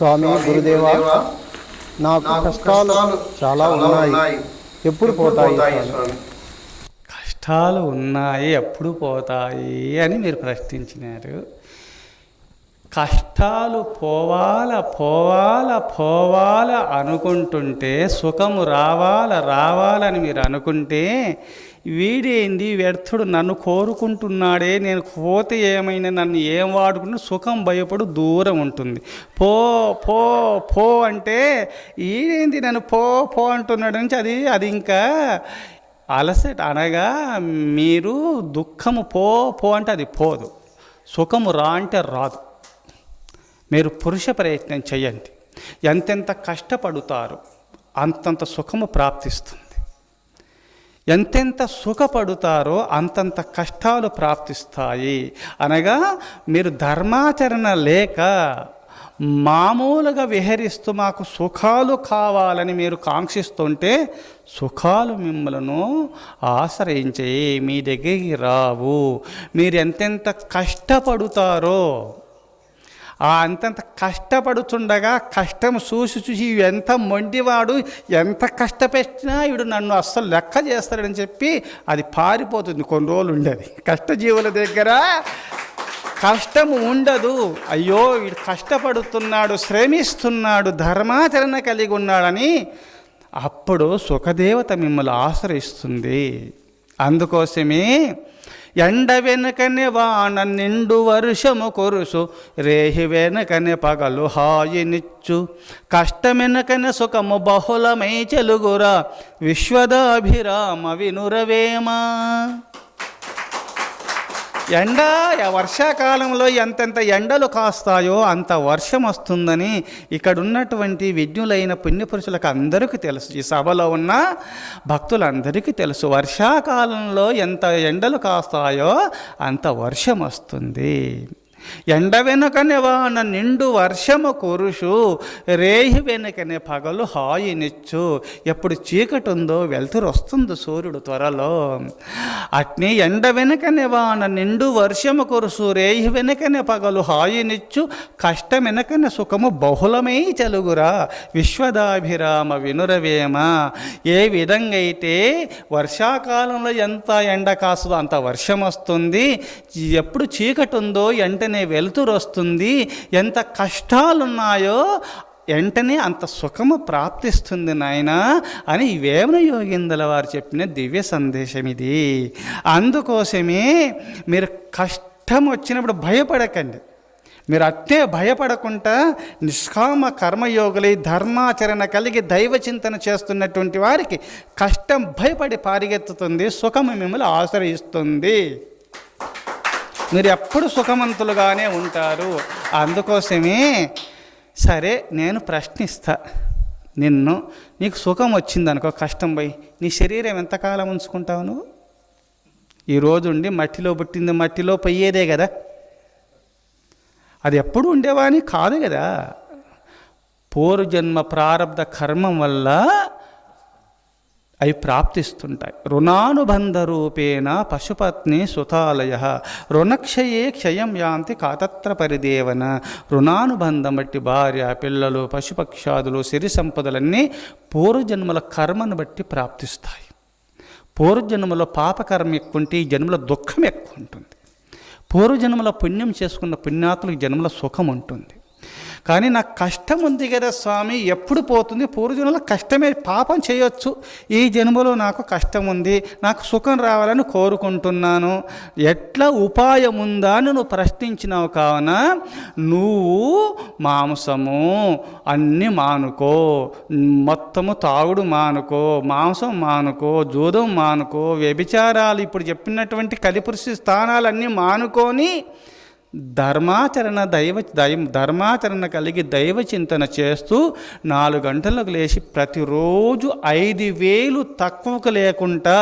స్వామి గురుదేవా నాకు కష్టాలు చాలా ఉన్నాయి. ఎప్పుడు పోతాయి? కష్టాలు ఉన్నాయి ఎప్పుడు పోతాయి అని మీరు ప్రశ్నించినారు. కష్టాలు పోవాల పోవాల పోవాల అనుకుంటుంటే సుఖము రావాల రావాలని మీరు అనుకుంటే వీడేంది వ్యర్థుడు నన్ను కోరుకుంటున్నాడే నేను పోతే ఏమైనా నన్ను ఏం వాడుకున్నా సుఖం భయపడు దూరం ఉంటుంది. పో పో పో అంటే ఈడేంది నన్ను పో పో అంటున్నాడు నుంచి అది అది ఇంకా అలసట అనగా మీరు దుఃఖము పో పో అంటే అది పోదు. సుఖము రా అంటే రాదు. మీరు పురుష ప్రయత్నం చేయండి. ఎంతెంత కష్టపడుతారు అంతంత సుఖము ప్రాప్తిస్తుంది. ఎంతెంత సుఖపడుతారో అంతంత కష్టాలు ప్రాప్తిస్తాయి. అనగా మీరు ధర్మాచరణ లేక మామూలుగా విహరిస్తూ మాకు సుఖాలు కావాలని మీరు కాంక్షిస్తుంటే సుఖాలు మిమ్మలను ఆశ్రయించే మీ దగ్గరికి రావు. మీరు ఎంతెంత కష్టపడుతారో ఆ అంతంత కష్టపడుతుండగా కష్టం చూసి చూసి ఎంత మొండివాడు ఎంత కష్టపెట్టినా వీడు నన్ను అస్సలు లెక్క చేస్తాడని చెప్పి అది పారిపోతుంది కొన్ని రోజులు ఉండేది. కష్టజీవుల దగ్గర కష్టము ఉండదు. అయ్యో వీడు కష్టపడుతున్నాడు శ్రమిస్తున్నాడు ధర్మాచరణ కలిగి ఉన్నాడని అప్పుడు సుఖదేవత మిమ్మల్ని ఆశ్రయిస్తుంది. అందుకోసమే ఎండ వెనుకనే వాన నిండు వర్షము కొరుసు రేహి వెనుకనే పగలు హాయినిచ్చు. కష్టమెనకనే సుఖము బహుళమై చెలుగురా విశ్వదాభిరామ వినురవేమా? ఎండ వర్షాకాలంలో ఎంతెంత ఎండలు కాస్తాయో అంత వర్షం వస్తుందని ఇక్కడ ఉన్నటువంటి విజ్ఞులైన పుణ్యపురుషులకు అందరికీ తెలుసు. ఈ సభలో ఉన్న భక్తులందరికీ తెలుసు వర్షాకాలంలో ఎంత ఎండలు కాస్తాయో అంత వర్షం వస్తుంది. ఎండ వెనుకనే వాన నిండు వర్షము కురుషు రేహి వెనుకనే పగలు హాయినిచ్చు. ఎప్పుడు చీకటి ఉందో వెలుతురు వస్తుంది సూర్యుడు త్వరలో. అట్నే ఎండ వెనుకనే వాన నిండు వర్షము కురుసు రేహి వెనుకనే పగలు హాయినిచ్చు. కష్టం వెనుకనే సుఖము బహుళమై చలుగురా. విశ్వదాభిరామ వినురవేమ. ఏ విధంగా అయితే వర్షాకాలంలో ఎంత ఎండ కాసుదో అంత వర్షం వస్తుంది ఎప్పుడు చీకటి ఉందో వెంటనే వెలుతురు వస్తుంది. ఎంత కష్టాలున్నాయో వెంటనే అంత సుఖము ప్రాప్తిస్తుంది నాయన అని వేమన యోగిందల వారు చెప్పిన దివ్య సందేశం ఇది. అందుకోసమే మీరు కష్టం వచ్చినప్పుడు భయపడకండి. మీరు అట్టే భయపడకుండా నిష్కామ కర్మయోగులై ధర్మాచరణ కలిగి దైవ చింతన చేస్తున్నటువంటి వారికి కష్టం భయపడి పారిగెత్తుతుంది సుఖము మిమ్మల్ని ఆశ్రయిస్తుంది. మీరు ఎప్పుడు సుఖవంతులుగానే ఉంటారు. అందుకోసమే సరే నేను ప్రశ్నిస్తా. నిన్ను నీకు సుఖం వచ్చిందనుకో కష్టం పోయి నీ శరీరం ఎంతకాలం ఉంచుకుంటావు నువ్వు? ఈ ఉండి మట్టిలో పుట్టింది మట్టిలో పోయేదే కదా. అది ఎప్పుడు ఉండేవాని కాదు కదా. పూర్వజన్మ ప్రారంధ కర్మం వల్ల అవి ప్రాప్తిస్తుంటాయి. రుణానుబంధ రూపేణ పశుపత్ని సుతాలయ. రుణక్షయే క్షయం యాంతి కాతత్ర పరిదేవన. రుణానుబంధం బట్టి భార్య పిల్లలు పశుపక్షాదులు సిరి సంపదలన్నీ పూర్వజన్మల కర్మను బట్టి ప్రాప్తిస్తాయి. పూర్వజన్మలో పాపకర్మ ఎక్కువ ఉంటే ఈ జన్మలో దుఃఖం ఎక్కువ ఉంటుంది పూర్వజన్మలో పుణ్యం చేసుకున్న పుణ్యాతులకు జన్మలో సుఖం ఉంటుంది కానీ నాకు కష్టం ఉంది కదా స్వామి ఎప్పుడు పోతుంది? పూర్వజన్మలో కష్టమే పాపం చేయొచ్చు. ఈ జన్మలో నాకు కష్టం ఉంది నాకు సుఖం రావాలని కోరుకుంటున్నాను. ఎట్లా ఉపాయం ఉందా అని నువ్వు ప్రశ్నించినావు కావున నువ్వు మాంసము అన్నీ మానుకో. మొత్తము తాగుడు మానుకో మాంసం మానుకో జూదం మానుకో వ్యభిచారాలు ఇప్పుడు చెప్పినటువంటి కలిపురుషి స్థానాలన్నీ మానుకొని ధర్మాచరణ దైవ దై ధర్మాచరణ కలిగి దైవ చింతన చేస్తూ నాలుగు గంటలకు లేచి ప్రతిరోజు ఐదు వేలు తక్కువకు లేకుండా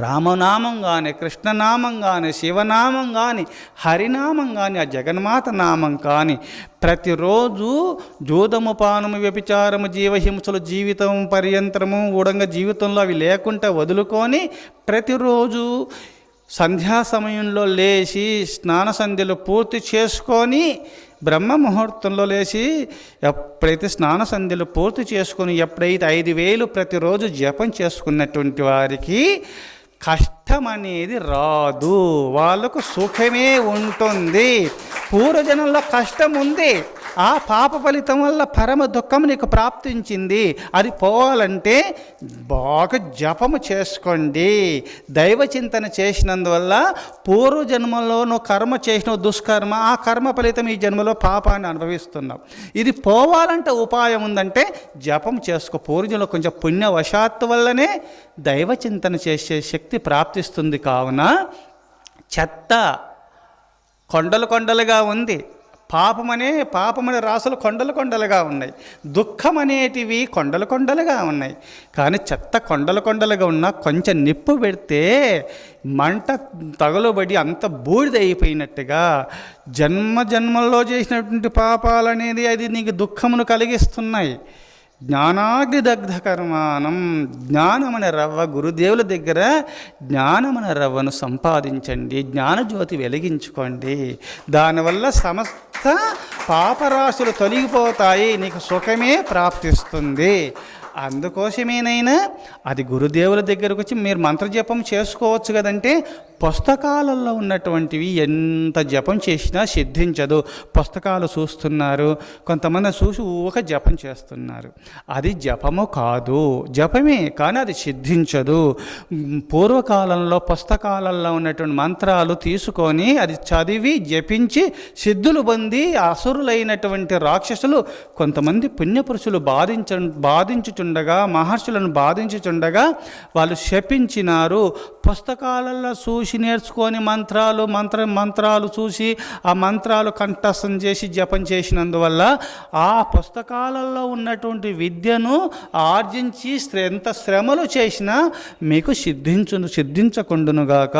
రామనామం కానీ కృష్ణనామం కానీ శివనామం కానీ హరినామం కానీ ఆ జగన్మాత నామం కానీ ప్రతిరోజు జూదము పానము వ్యభిచారము జీవహింసలు జీవితం పర్యంతరము ఊడంగా జీవితంలో అవి లేకుండా వదులుకొని ప్రతిరోజు సంధ్యా సమయంలో లేచి స్నాన సంధ్యలు పూర్తి చేసుకొని బ్రహ్మ ముహూర్తంలో లేచి ఎప్పుడైతే స్నాన సంధ్యలు పూర్తి చేసుకొని ఎప్పుడైతే ఐదు వేలు ప్రతిరోజు జపం చేసుకున్నటువంటి వారికి కష్టం అనేది రాదు. వాళ్ళకు సుఖమే ఉంటుంది. పూర్వజనంలో కష్టం ఉంది. ఆ పాప ఫలితం వల్ల పరమ దుఃఖం నీకు ప్రాప్తించింది. అది పోవాలంటే బాగా జపము చేసుకోండి. దైవ చింతన చేసినందువల్ల పూర్వజన్మలో నువ్వు కర్మ చేసిన దుష్కర్మ ఆ కర్మ ఫలితం ఈ జన్మలో పాపాన్ని అనుభవిస్తున్నావు. ఇది పోవాలంటే ఉపాయం ఉందంటే జపం చేసుకో. పూర్వజంలో కొంచెం పుణ్యవశాత్తు వల్లనే దైవ చింతన చేసే శక్తి ప్రాప్తిస్తుంది కావున చెత్త కొండలు కొండలుగా ఉంది. పాపమనే పాపమనే రాసులు కొండలు కొండలుగా ఉన్నాయి. దుఃఖం అనేటివి కొండలు కొండలుగా ఉన్నాయి. కానీ చెత్త కొండలు కొండలుగా ఉన్నా కొంచెం నిప్పు పెడితే మంట తగలబడి అంత బూడిద అయిపోయినట్టుగా జన్మ జన్మల్లో చేసినటువంటి పాపాలు అనేది అది నీకు దుఃఖమును కలిగిస్తున్నాయి. జ్ఞానాగ్నిదగ్ధ కర్మానం జ్ఞానమనే రవ్వ గురుదేవుల దగ్గర జ్ఞానమనే రవ్వను సంపాదించండి జ్ఞానజ్యోతి వెలిగించుకోండి. దానివల్ల సమస్త పాపరాశులు తొలగిపోతాయి నీకు సుఖమే ప్రాప్తిస్తుంది. అందుకోసమేనైనా అది గురుదేవుల దగ్గరకు వచ్చి మీరు మంత్రజపం చేసుకోవచ్చు కదంటే పుస్తకాలలో ఉన్నటువంటివి ఎంత జపం చేసినా సిద్ధించదు. పుస్తకాలు చూస్తున్నారు. కొంతమంది చూసి ఊక జపం చేస్తున్నారు. అది జపము కాదు. జపమే కానీ అది సిద్ధించదు. పూర్వకాలంలో పుస్తకాలలో ఉన్నటువంటి మంత్రాలు తీసుకొని అది చదివి జపించి సిద్ధులు పొంది అసురులైనటువంటి రాక్షసులు కొంతమంది పుణ్యపురుషులు బాధించ బాధించుచుండగా మహర్షులను బాధించుచుండగా వాళ్ళు శపించినారు. పుస్తకాలలో చూసి నేర్చుకొని మంత్రాలు మంత్ర మంత్రాలు చూసి ఆ మంత్రాలు కంఠస్థం చేసి జపం చేసినందువల్ల ఆ పుస్తకాలలో ఉన్నటువంటి విద్యను ఆర్జించి ఎంత శ్రమలు చేసినా మీకు సిద్ధించును సిద్ధించకుండునుగాక.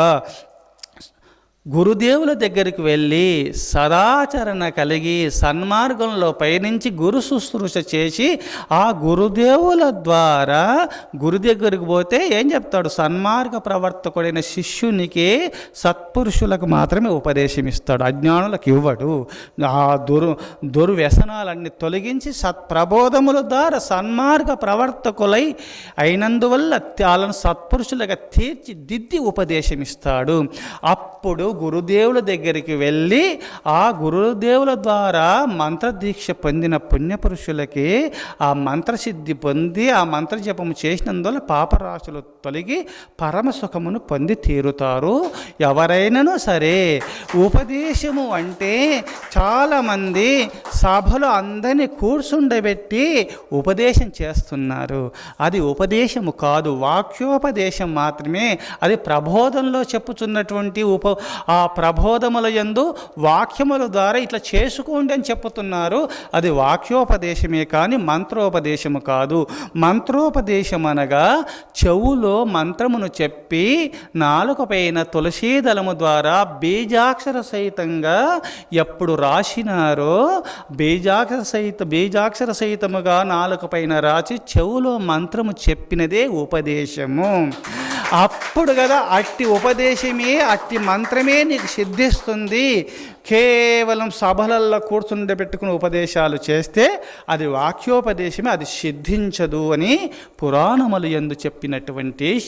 గురుదేవుల దగ్గరికి వెళ్ళి సదాచరణ కలిగి సన్మార్గంలో పయనించి గురు శుశ్రూష చేసి ఆ గురుదేవుల ద్వారా గురు దగ్గరికి పోతే ఏం చెప్తాడు? సన్మార్గ ప్రవర్తకుడైన శిష్యునికి సత్పురుషులకు మాత్రమే ఉపదేశం ఇస్తాడు అజ్ఞానులకు ఇవ్వడు. ఆ దురు దుర్వ్యసనాలన్నీ తొలగించి సత్ప్రబోధముల ద్వారా సన్మార్గ ప్రవర్తకులై అయినందువల్ల వాళ్ళను సత్పురుషులుగా తీర్చిదిద్ది ఉపదేశం ఇస్తాడు. అప్పుడు గురుదేవుల దగ్గరికి వెళ్ళి ఆ గురుదేవుల ద్వారా మంత్రదీక్ష పొందిన పుణ్యపురుషులకి ఆ మంత్రసిద్ధి పొంది ఆ మంత్రజపము చేసినందువల్ల పాపరాశులు తొలగి పరమ సుఖమును పొంది తీరుతారు. ఎవరైనాను సరే ఉపదేశము అంటే చాలామంది సభలు అందరినీ కూర్చుండబెట్టి ఉపదేశం చేస్తున్నారు. అది ఉపదేశము కాదు వాక్యోపదేశం మాత్రమే. అది ప్రబోధంలో చెప్పుచున్నటువంటి ఉప ఆ ప్రబోధముల యందు వాక్యముల ద్వారా ఇట్లా చేసుకోండి అని చెప్పుతున్నారు. అది వాక్యోపదేశమే కానీ మంత్రోపదేశము కాదు. మంత్రోపదేశం అనగా చెవులో మంత్రమును చెప్పి నాలుక పైన తులసీ దళము ద్వారా బీజాక్షర సహితంగా ఎప్పుడు రాసినారో బీజాక్షర సహిత బీజాక్షర సహితముగా నాలుక పైన రాసి చెవులో మంత్రము చెప్పినదే ఉపదేశము. అప్పుడు కదా అట్టి ఉపదేశమే అట్టి మంత్రమే నీకు సిద్ధిస్తుంది. కేవలం సభలల్లో కూర్చుండే పెట్టుకుని ఉపదేశాలు చేస్తే అది వాక్యోపదేశమే అది సిద్ధించదు అని పురాణములు ఎందు చెప్పినటువంటి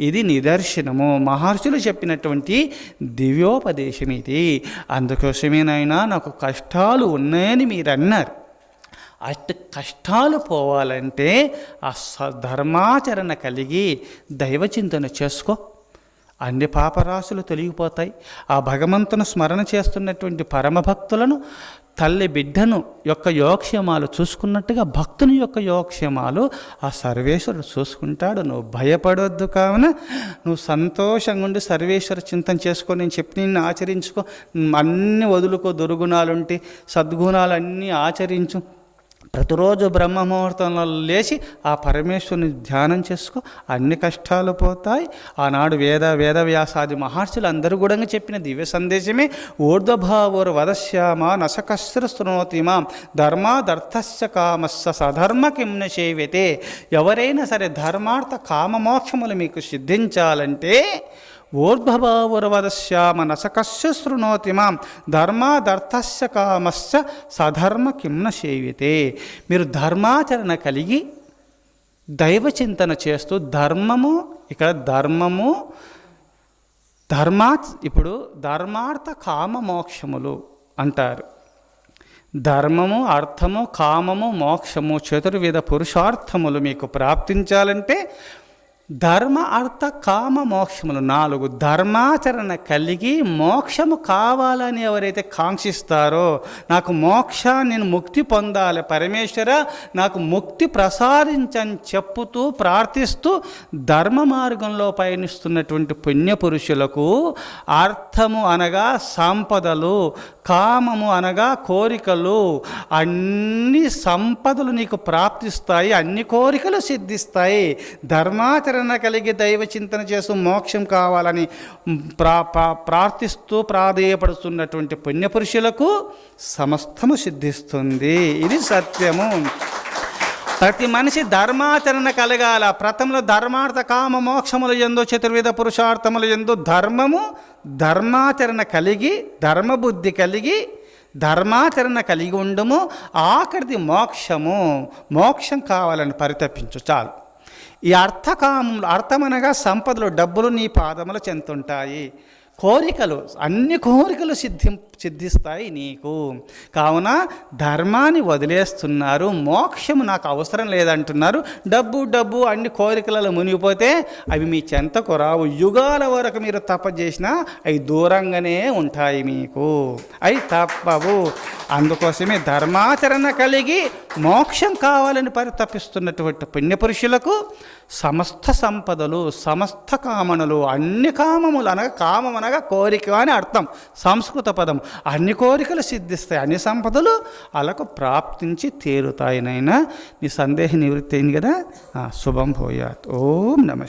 ఇది నిదర్శనము. మహర్షులు చెప్పినటువంటి దివ్యోపదేశం ఇది. అందుకోసమేనైనా నాకు కష్టాలు ఉన్నాయని మీరు అన్నారు అష్ట కష్టాలు పోవాలంటే ఆ స ధర్మాచరణ కలిగి దైవచింతన చేసుకో. అన్ని పాపరాశులు తొలగిపోతాయి. ఆ భగవంతుని స్మరణ చేస్తున్నటువంటి పరమభక్తులను తల్లి బిడ్డను యొక్క యోగక్షేమాలు చూసుకున్నట్టుగా భక్తుని యొక్క యోగక్షేమాలు ఆ సర్వేశ్వరుడు చూసుకుంటాడు. నువ్వు భయపడొద్దు కావున నువ్వు సంతోషంగా ఉండి సర్వేశ్వర చింతన చేసుకో. నేను చెప్పి నిన్ను ఆచరించుకో. అన్ని వదులుకో. దుర్గుణాలుంటే సద్గుణాలు అన్నీ ఆచరించు. ప్రతిరోజు బ్రహ్మ ముహూర్తంలో లేచి ఆ పరమేశ్వరుని ధ్యానం చేసుకో. అన్ని కష్టాలు పోతాయి. ఆనాడు వేద వేద వ్యాసాది మహర్షులు అందరూ కూడా చెప్పిన దివ్య సందేశమే. ఊర్ధ్వభావోర్ వదశ్యామ నసకస్ర స్తృణోతిమా ధర్మాదర్థస్య కామస్స సధర్మ కిమ్న సేవ్యతే ఎవరైనా సరే ధర్మార్థ కామమోక్షములు మీకు సిద్ధించాలంటే ఊర్ధ్వభావురవదశ్యామ నసకస్య శృణోతి మాం ధర్మాదర్థస్య కామస్య సధర్మ కిమ్న సేవితే మీరు ధర్మాచరణ కలిగి దైవ చింతన చేస్తూ ధర్మము ఇక్కడ ధర్మము ధర్మా ఇప్పుడు ధర్మార్థ కామ మోక్షములు అంటారు. ధర్మము అర్థము కామము మోక్షము చతుర్విధ పురుషార్థములు మీకు ప్రాప్తించాలంటే ధర్మ అర్థ కామ మోక్షములు నాలుగు ధర్మాచరణ కలిగి మోక్షము కావాలని ఎవరైతే కాంక్షిస్తారో నాకు మోక్షాన్ని నేను ముక్తి పొందాలి పరమేశ్వర నాకు ముక్తి ప్రసాదించని చెప్పుతూ ప్రార్థిస్తూ ధర్మ మార్గంలో పయనిస్తున్నటువంటి పుణ్యపురుషులకు అర్థము అనగా సంపదలు కామము అనగా కోరికలు అన్ని సంపదలు నీకు ప్రాప్తిస్తాయి అన్ని కోరికలు సిద్ధిస్తాయి. ధర్మాచరణ కలిగి దైవ చింతన చేస్తూ మోక్షం కావాలని ప్రా ప్రా- ప్రార్థిస్తూ ప్రాధేయపడుతున్నటువంటి పుణ్యపురుషులకు సమస్తము సిద్ధిస్తుంది. ఇది సత్యము. ప్రతి మనిషి ధర్మాచరణ కలగాల. ప్రథమలో ధర్మార్థ కామ మోక్షములు ఎందు చతుర్విధ పురుషార్థములు ఎందు ధర్మము ధర్మాచరణ కలిగి ధర్మబుద్ధి కలిగి ధర్మాచరణ కలిగి ఉండము. ఆఖరిది మోక్షము. మోక్షం కావాలని పరితపించు. చాలు. ఈ అర్థకామములు అర్థమనగా సంపదలు డబ్బులు నీ పాదములు చెందుతుంటాయి కోరికలు అన్ని కోరికలు సిద్ధి సిద్ధిస్తాయి నీకు. కావున ధర్మాన్ని వదిలేస్తున్నారు మోక్షము నాకు అవసరం లేదంటున్నారు. డబ్బు డబ్బు అన్ని కోరికలలో మునిగిపోతే అవి మీ చెంతకు రావు. యుగాల వరకు మీరు తప చేసినా అవి దూరంగానే ఉంటాయి మీకు. అవి తప్పవు. అందుకోసమే ధర్మాచరణ కలిగి మోక్షం కావాలని పరితపిస్తున్నటువంటి పుణ్యపురుషులకు సమస్త సంపదలు సమస్త కామనలు అన్ని కామములు అనగా కామం అనగా కోరిక అని అర్థం. సంస్కృత పదం. అన్ని కోరికలు సిద్ధిస్తాయి. అన్ని సంపదలు అలాకు ప్రాప్తించి తీరుతాయినైనా నీ సందేహ నివృత్తి అయింది కదా? శుభం భూయాత్. ఓం నమ